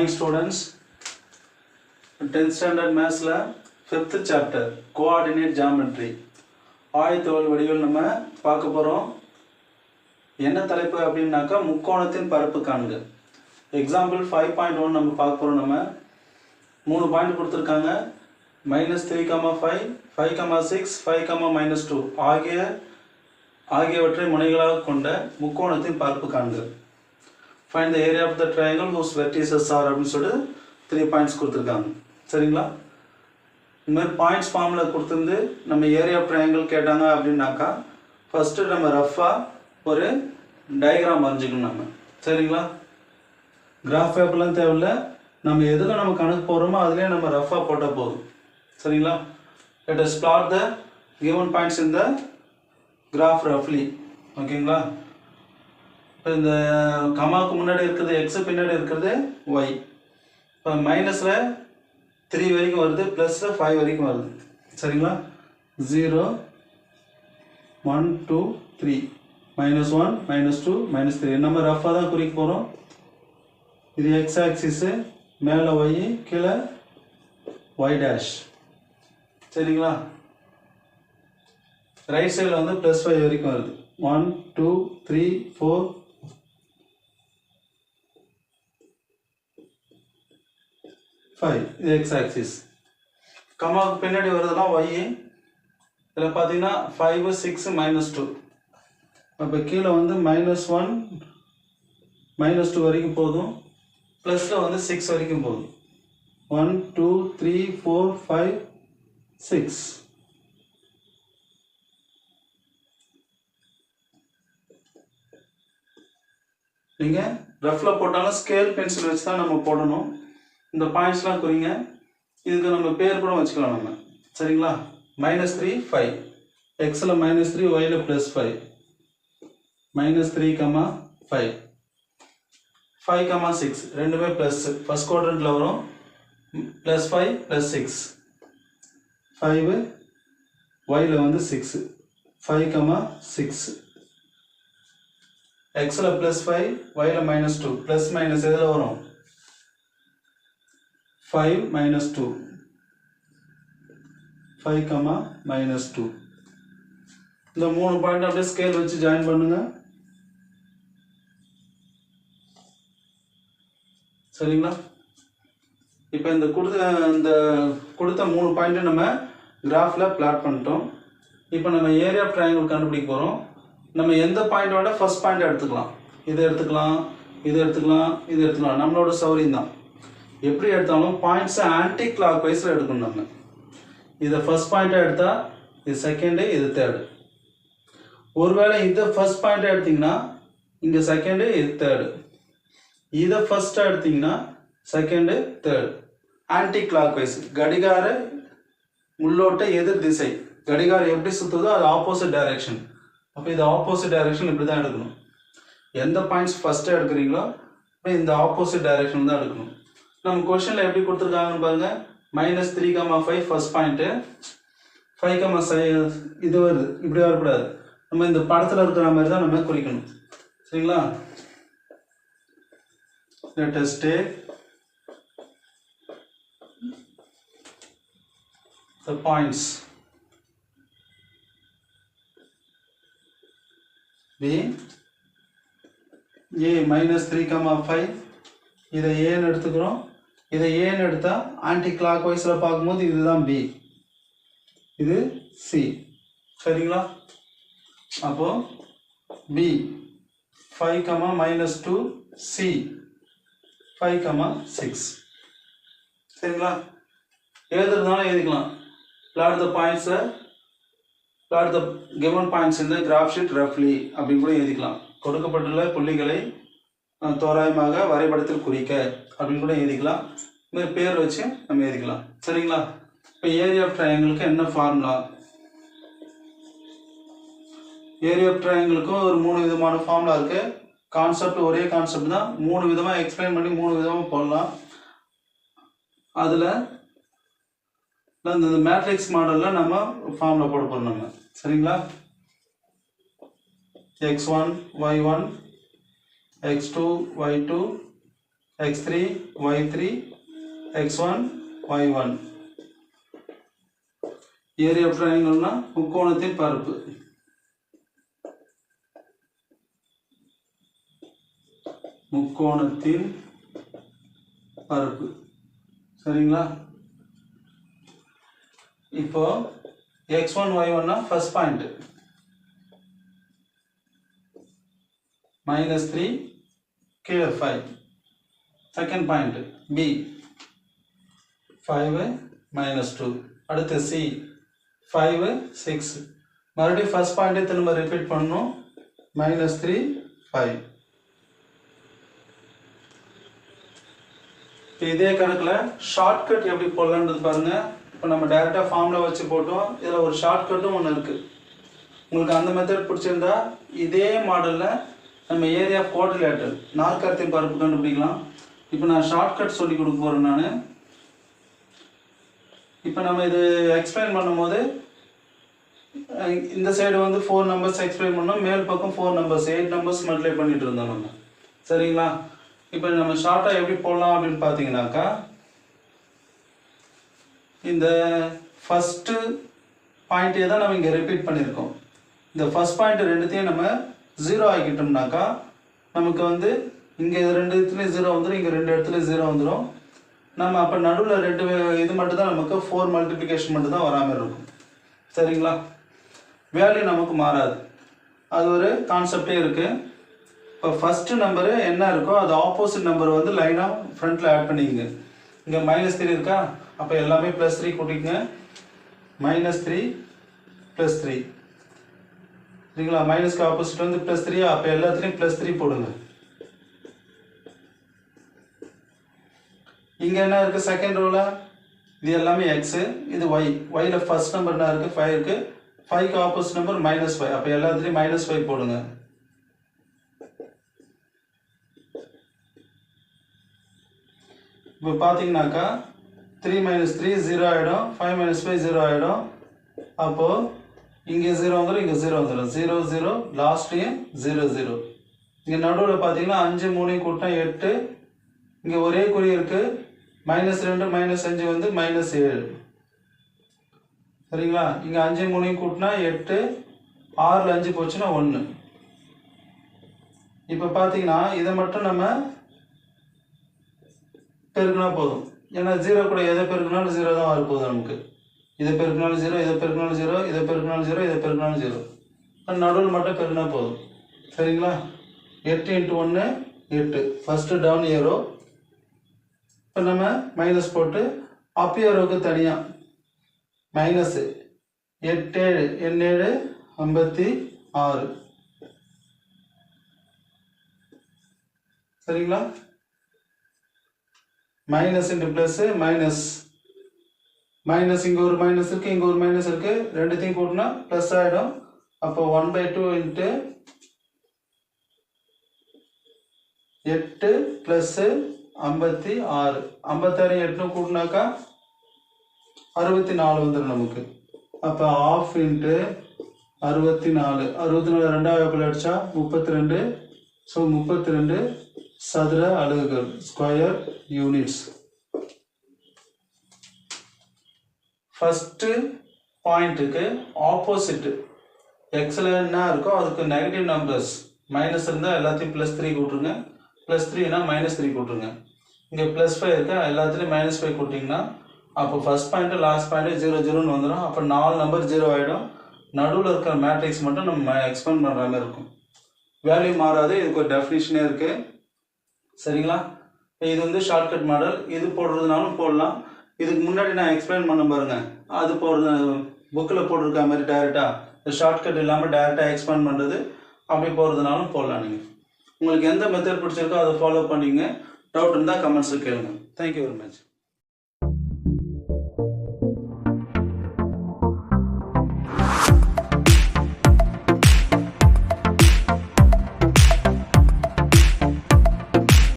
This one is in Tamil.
மார்னிங் ஸ்டூடெண்ட்ஸ் டென்த் ஸ்டாண்டர்ட் மேத்ஸில் ஃபிஃப்த்து சாப்டர் கோஆர்டினேட் ஜாமெட்ரி ஆயத்தோல் வடிவில் நம்ம பார்க்க போகிறோம் என்ன தலைப்பு அப்படின்னாக்கா முக்கோணத்தின் பரப்பு காண்க. எக்ஸாம்பிள் ஃபைவ் பாயிண்ட் ஒன் நம்ம பார்க்க போகிறோம் நம்ம. மூணு பாயிண்ட் கொடுத்துருக்காங்க. Minus three comma five five comma six five comma minus two ஆகிய ஆகியவற்றை முனைகளாக கொண்ட முக்கோணத்தின் பரப்பு காண்க. Find the area of the triangle whose vertices are அப்படின்னு சொல்லிட்டு த்ரீ பாயிண்ட்ஸ் கொடுத்துருக்காங்க. சரிங்களா? இந்த மாதிரி பாயிண்ட்ஸ் ஃபார்மில் கொடுத்துருந்து நம்ம ஏரியா ஆஃப் ட்ரையாங்கிள் கேட்டாங்க அப்படின்னாக்கா ஃபஸ்ட்டு நம்ம ரஃபாக ஒரு டயக்ராம் வரைஞ்சிக்கணும் நம்ம. சரிங்களா? கிராஃப் பேப்பர்லாம் தேவையில்ல. நம்ம எதுக்கு நம்ம கணக்கு போடுறோமோ அதுலேயே நம்ம ரஃபாக போட்டால் போதும். சரிங்களா? Let us plot the given points in the graph ரஃப்லி ஓகேங்களா இப்போ இந்த கமாவுக்கு முன்னாடி இருக்கிறது எக்ஸு பின்னாடி இருக்கிறது ஒய் இப்போ மைனஸில் த்ரீ வரைக்கும் வருது ப்ளஸில் ஃபைவ் வரைக்கும் வருது. சரிங்களா? Zero one two three minus one minus two minus three நம்ம ரஃபாக தான் குறிக்க போகிறோம் இது எக்ஸ் ஆக்சிஸு மேலே ஒய் கீழே ஒய் டேஷ் சரிங்களா? ரைட் சைடில் வந்து ப்ளஸ் ஃபைவ் வரைக்கும் வருது. One two three four five இது எக்ஸ் ஆக்சிஸ் கமாவுக்கு பின்னாடி வருதுன்னா ஒய் இதில் பார்த்தீங்கன்னா ஃபைவ் சிக்ஸ் மைனஸ் டூ அப்போ கீழே வந்து மைனஸ் ஒன் மைனஸ் டூ வரைக்கும் போதும். ப்ளஸில் வந்து சிக்ஸ் வரைக்கும் போதும். One two three four five six நீங்கள் ரஃப்பில் போட்டாலும் ஸ்கேல் பென்சில் வச்சு தான் நம்ம போடணும். இந்த பாயிண்ட்ஸ்லாம் குறிங்க. இதுக்கு நம்ம பேர் கூட வச்சுக்கலாம் நம்ம. சரிங்களா? மைனஸ் த்ரீ ஃபைவ் எக்ஸில் minus three while plus five minus three comma five five comma six ரெண்டுமே ப்ளஸ் ஃபஸ்ட் குவாட்ரண்ட்டில் வரும். Plus five plus six five while வந்து சிக்ஸு ஃபைவ் கமா சிக்ஸ் எக்ஸில் ப்ளஸ் ஃபைவ் ஒயில் மைனஸ் டூ ப்ளஸ் மைனஸ் எதில் வரும்? Five minus two five comma minus two இந்த மூணு பாயிண்ட் அப்படியே ஸ்கேல் வச்சு ஜாயின் பண்ணுங்க. சரிங்களா? இப்போ இந்த கொடுத்த இந்த கொடுத்த மூணு பாயிண்ட்டை நம்ம கிராஃபில் பிளாட் பண்ணிட்டோம். இப்போ நம்ம ஏரியா ஆஃப் ட்ரையாங்கிள் கண்டுபிடிக்க போகிறோம் நம்ம எந்த பாயிண்டோட ஃபஸ்ட் பாயிண்ட் எடுத்துக்கலாம். இதை எடுத்துக்கலாம் இதை எடுத்துக்கலாம் இது எடுத்துக்கலாம். நம்மளோட சௌரியம் தான். எப்படி எடுத்தாலும் பாயிண்ட்ஸை ஆன்டி கிளாக் வைஸில் எடுக்கணும் நம்ம. இதை ஃபர்ஸ்ட் பாயிண்ட்டாக எடுத்தால் இது செகண்டு இது தேர்டு ஒருவேளை இதை ஃபர்ஸ்ட் பாயிண்ட்டாக எடுத்தீங்கன்னா இங்கே செகண்டு இது தேர்டு இதை ஃபர்ஸ்ட்டாக எடுத்தீங்கன்னா second third anticlockwise கடிகார உள்ளோட்ட எதிர் திசை. கடிகாரம் எப்படி சுற்றுதோ அது ஆப்போசிட் டைரக்ஷன் அப்போ இது ஆப்போசிட் டைரக்ஷன் இப்படி தான் எடுக்கணும். எந்த பாயிண்ட்ஸ் ஃபஸ்ட்டு எடுக்கிறீங்களோ இப்போ இந்த ஆப்போசிட் டைரக்ஷன் தான் எடுக்கணும். நம்ம கொஷனில் எப்படி கொடுத்துருக்காங்கன்னு பாருங்க. Minus three comma five first point five comma சை இது வருது. இப்படி வரக்கூடாது. நம்ம இந்த படத்தில் இருக்கிற மாதிரி தான் நம்ம குறிக்கணும். சரிங்களா? Let us take the points. B A minus 3 comma 5 இதை ஏன்னு எடுத்துக்கிறோம்? இதை ஏன்னு எடுத்தால் ஆன்டி கிளாக் வைஸில் பார்க்கும்போது இதுதான் பி இது சி சரிங்களா? அப்போ B five comma minus two C five comma six சரிங்களா? எழுதுறதுனால எழுதிக்கலாம். பிளாட் த பாயிண்ட்ஸை பிளாட் த கிவன் பாயிண்ட்ஸ் இந்த கிராஃப் ஷீட் ரஃப்லி அப்படின்னு கூட எழுதிக்கலாம். கொடுக்கப்பட்டுள்ள புள்ளிகளை தோராயமாக வரைபடத்தில் குறிக்க அப்படின்னு கூட எழுதிக்கலாம். இந்த மாதிரி பேர் வச்சு நம்ம எழுதிக்கலாம். சரிங்களா? இப்போ ஏரியா ஆஃப் ட்ரையாங்கிளுக்கு என்ன ஃபார்முலா ஏரியா ஆஃப் ட்ரையாங்கிளுக்கும் ஒரு மூணு விதமான ஃபார்முலா இருக்குது கான்செப்ட் ஒரே கான்செப்ட் தான். மூணு விதமாக எக்ஸ்பிளைன் பண்ணி மூணு விதமாக போடலாம். அதில் இந்த மேட்ரிக்ஸ் மாடலில் நம்ம ஃபார்மில் போட போகிறோம் நம்ம. சரிங்களா? X one Y one X two Y two X three Y three X one Y one area of ட்ரையாங்கிள்னா முக்கோணத்தின் பரப்பு முக்கோணத்தின் பரப்பு சரிங்களா இப்போ எக்ஸ் ஒன் ஒய் ஒன்னா ஃபர்ஸ்ட் பாயிண்ட் மைனஸ் த்ரீ கீழே five second point B five minus two அடுத்து சி ஃபைவ் சிக்ஸ் மறுபடியும் ஃபஸ்ட் பாயிண்ட்டே திரும்ப ரிப்பீட் பண்ணணும். மைனஸ் த்ரீ ஃபைவ் இப்போ இதே கணக்கில் ஷார்ட்கட் எப்படி போடலான்றது பாருங்க. இப்போ நம்ம டேரெக்டாக ஃபார்மில் வச்சு போட்டோம். இதில் ஒரு ஷார்ட்கட்டும் ஒன்று இருக்குது உங்களுக்கு அந்த மெத்தட் பிடிச்சிருந்தா இதே மாடலில் நம்ம ஏரியா ஆஃப் நாற்கரத்தின் பரப்பு கண்டுபிடிக்கலாம். இப்போ நான் ஷார்ட்கட் சொல்லி கொடுக்க போகிறேன் நான். இப்போ நம்ம இது எக்ஸ்பிளைன் பண்ணும்போது இந்த சைடு வந்து ஃபோர் நம்பர்ஸ் எக்ஸ்பிளைன் பண்ணோம். மேல் பக்கம் four numbers eight numbers multiply பண்ணிட்டு இருந்தோம் நம்ம. சரிங்களா? இப்போ நம்ம ஷார்ட்டாக எப்படி போடலாம் அப்படின்னு பார்த்தீங்கன்னாக்கா இந்த ஃபஸ்ட்டு பாயிண்ட்டே தான் நம்ம இங்கே ரிப்பீட் பண்ணியிருக்கோம். இந்த ஃபர்ஸ்ட் பாயிண்ட் ரெண்டுத்தையும் நம்ம ஜீரோ ஆக்கிட்டோம்னாக்கா நமக்கு வந்து இங்கே ரெண்டு இடத்துலையும் ஜீரோ வந்துடும் இங்கே ரெண்டு இடத்துலையும் ஜீரோ வந்துடும் நம்ம அப்போ நடுவில் ரெண்டு இது மட்டும்தான் நமக்கு ஃபோர் மல்டிப்ளிகேஷன் மட்டும் தான் வராமல் இருக்கும். சரிங்களா? வேல்யூ நமக்கு மாறாது. அது ஒரு கான்செப்டே இருக்குது இப்போ ஃபஸ்ட்டு நம்பரு என்ன இருக்கோ அது ஆப்போசிட் நம்பர் வந்து லைனாக ஃப்ரண்ட்டில் ஆட் பண்ணிக்கங்க. இங்கே மைனஸ் த்ரீ இருக்கா? அப்போ எல்லாமே ப்ளஸ் த்ரீ கூட்டிக்கங்க. மைனஸ் த்ரீ ப்ளஸ் த்ரீ சரிங்களா? மைனஸ்க்கு ஆப்போசிட் வந்து ப்ளஸ் த்ரீ அப்போ எல்லாத்துலேயும் ப்ளஸ் த்ரீ போடுங்க. இங்கே என்ன இருக்குது செகண்ட் ரோவில் இது எல்லாமே எக்ஸு இது ஒய் ஒயில் ஃபர்ஸ்ட் நம்பர் என்ன இருக்குது ஃபைவ் இருக்குது ஃபைவ்க்கு ஆப்போசிட் நம்பர் மைனஸ் ஃபைவ் அப்போ எல்லாத்துலேயும் மைனஸ் ஃபைவ் போடுங்க. இப்போ பார்த்தீங்கன்னாக்கா த்ரீ மைனஸ் த்ரீ ஜீரோ ஆகிடும் ஃபைவ் மைனஸ் ஃபைவ் ஜீரோ ஆகிடும் அப்போது இங்கே ஜீரோ வந்துடும் இங்கே ஜீரோ வந்துடும் ஜீரோ ஜீரோ லாஸ்ட்லேயும் ஜீரோ ஜீரோ இங்கே நடுவில் பார்த்தீங்கன்னா அஞ்சு மூணையும் கூட்டினா எட்டு. இங்கே ஒரே குறி இருக்குது மைனஸ் ரெண்டு மைனஸ் அஞ்சு வந்து மைனஸ் ஏழு. சரிங்களா? இங்கே அஞ்சு மூணையும் கூட்டினா எட்டு. ஆறில் அஞ்சு போச்சுன்னா ஒன்று இப்போ பார்த்தீங்கன்னா இதை மட்டும் நம்ம பெருக்கினா போதும். ஏன்னா ஜீரோ கூட எதை பெருக்கினாலும் ஜீரோ தான் வரப்போகுது நமக்கு. இதை பெருக்கினாலும் ஜீரோ இதை பெருக்கினாலும் ஜீரோ இதை பெருக்கினாலும் ஜீரோ இதை பெருக்கினாலும் ஜீரோ நடுவில் மட்டும் பெருக்கினா போதும். சரிங்களா? எட்டு இன்ட்டு ஒன்று எட்டு. ஃபஸ்ட்டு டவுன் ஏரோ இப்போ நம்ம மைனஸ் போட்டு அப் ஏரோவுக்கு தனியாக மைனஸு எட்டேழு எண்ணேழு ஐம்பத்தி ஆறு. சரிங்களா? Minus into plus minus minus இங்கே ஒரு மைனஸ் இருக்குது இங்கே ஒரு மைனஸ் இருக்குது ரெண்டுத்தையும் கூட்டினா ப்ளஸ் ஆகிடும் அப்போ ஒன் பை டூ இன்ட்டு எட்டு ப்ளஸ்ஸு ஐம்பத்தி ஆறு. ஐம்பத்தாறு எட்டு கூட்டினாக்கா அறுபத்தி நாலு வந்துடும் நமக்கு. அப்போ ஆஃப் இன்ட்டு அறுபத்தி நாலு அறுபத்தி நாலு ரெண்டாவது வெப்பில் அடித்தா முப்பத்தி ரெண்டு ஸோ முப்பத்தி ரெண்டு சதுர அலகுகள் ஸ்கொயர் யூனிட்ஸ் ஃபஸ்ட்டு பாயிண்ட்டுக்கு ஆப்போசிட்டு எக்ஸில் என்ன இருக்கோ அதுக்கு நெகட்டிவ் நம்பர்ஸ் மைனஸ் இருந்தால் எல்லாத்தையும் ப்ளஸ் த்ரீ கூட்டுருங்க. ப்ளஸ் த்ரீனா மைனஸ் த்ரீ கூட்டுருங்க. இங்கே ப்ளஸ் ஃபைவ் இருக்கா? எல்லாத்துலேயும் மைனஸ் ஃபைவ் கூட்டிங்கன்னா அப்போ first point last point zero ஜீரோன்னு வந்துடும் அப்போ நாலு நம்பர் ஜீரோ ஆகிடும் நடுவில் இருக்கிற மேட்ரிக்ஸ் மட்டும் நம்ம எக்ஸ்பேண்ட் பண்ணுற மாதிரி இருக்கும். வேல்யூ மாறாது. இதுக்கு ஒரு டெஃபினிஷனே இருக்குது சரிங்களா? இது வந்து ஷார்ட்கட் மாடல் இது போடுறதுனாலும் போடலாம். இதுக்கு முன்னாடி நான் எக்ஸ்பிளைன் பண்ண பாருங்க. அது போடுற புக்கில் போட்டிருக்க மாதிரி டேரெக்டாக ஷார்ட்கட் இல்லாமல் டேரெக்டாக எக்ஸ்பிளைன் பண்ணுறது அப்படி போகிறதுனாலும் போடலாம் நீங்கள் உங்களுக்கு எந்த மெத்தட் பிடிச்சிருக்கோ அதை ஃபாலோ பண்ணிங்க. டவுட் இருந்தால் கமெண்ட்ஸில் கேளுங்க. Thank you very much